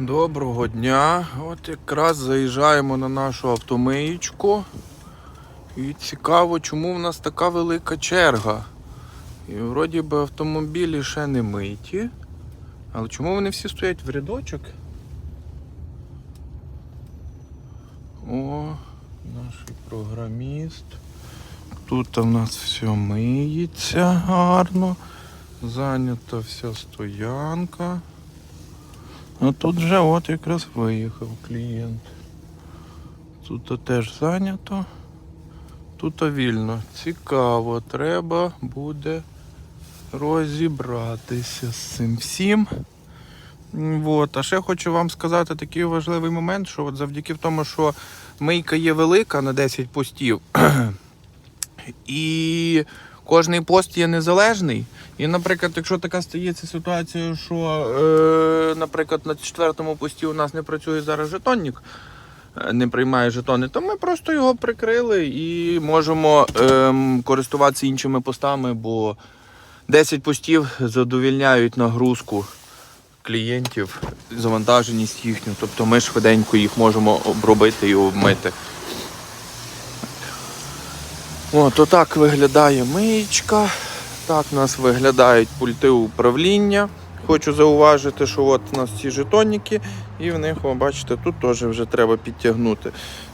Доброго дня. От якраз заїжджаємо на нашу автомиєчку. І цікаво, чому в нас така велика черга. І вроді би автомобілі ще не миті. Але чому вони всі стоять в рядочок? О, наш програміст. Тут в нас все миється гарно. Зайнята вся стоянка. А тут вже от якраз виїхав клієнт. Тут теж зайнято. Тут вільно. Цікаво, треба буде розібратися з цим всім. От. А ще хочу вам сказати такий важливий момент, що от завдяки тому, що мийка є велика на 10 постів, і кожний пост є незалежний. І, наприклад, якщо така стається ситуація, що, е, наприклад, на четвертому пості у нас не працює зараз жетонник, е, не приймає жетони, то ми просто його прикрили і можемо ем, користуватися іншими постами, бо 10 постів задовільняють нагрузку клієнтів, завантаженість їхню. Тобто ми швиденько їх можемо обробити і обмити. О, то так виглядає миєчка. Так у нас виглядають пульти управління. Хочу зауважити, що от у нас ці жетонники, і в них, ви бачите, тут теж вже треба підтягнути.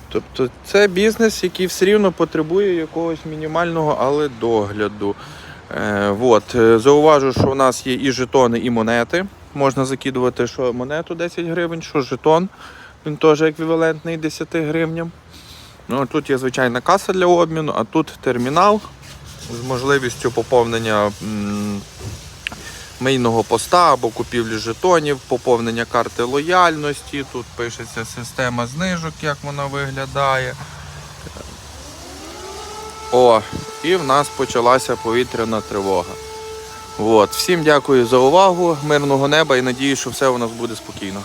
Тобто це бізнес, який все рівно потребує якогось мінімального, але догляду. Е, от. е, Зауважу, що у нас є і жетони, і монети. Можна закидувати що монету 10 гривень, що жетон. Він теж еквівалентний 10 гривням. Ну, тут є звичайна каса для обміну, а тут термінал з можливістю поповнення мийного поста або купівлі жетонів, поповнення карти лояльності. Тут пишеться система знижок, як вона виглядає. О, і в нас почалася повітряна тривога. От. Всім дякую за увагу, мирного неба і надію, що все у нас буде спокійно.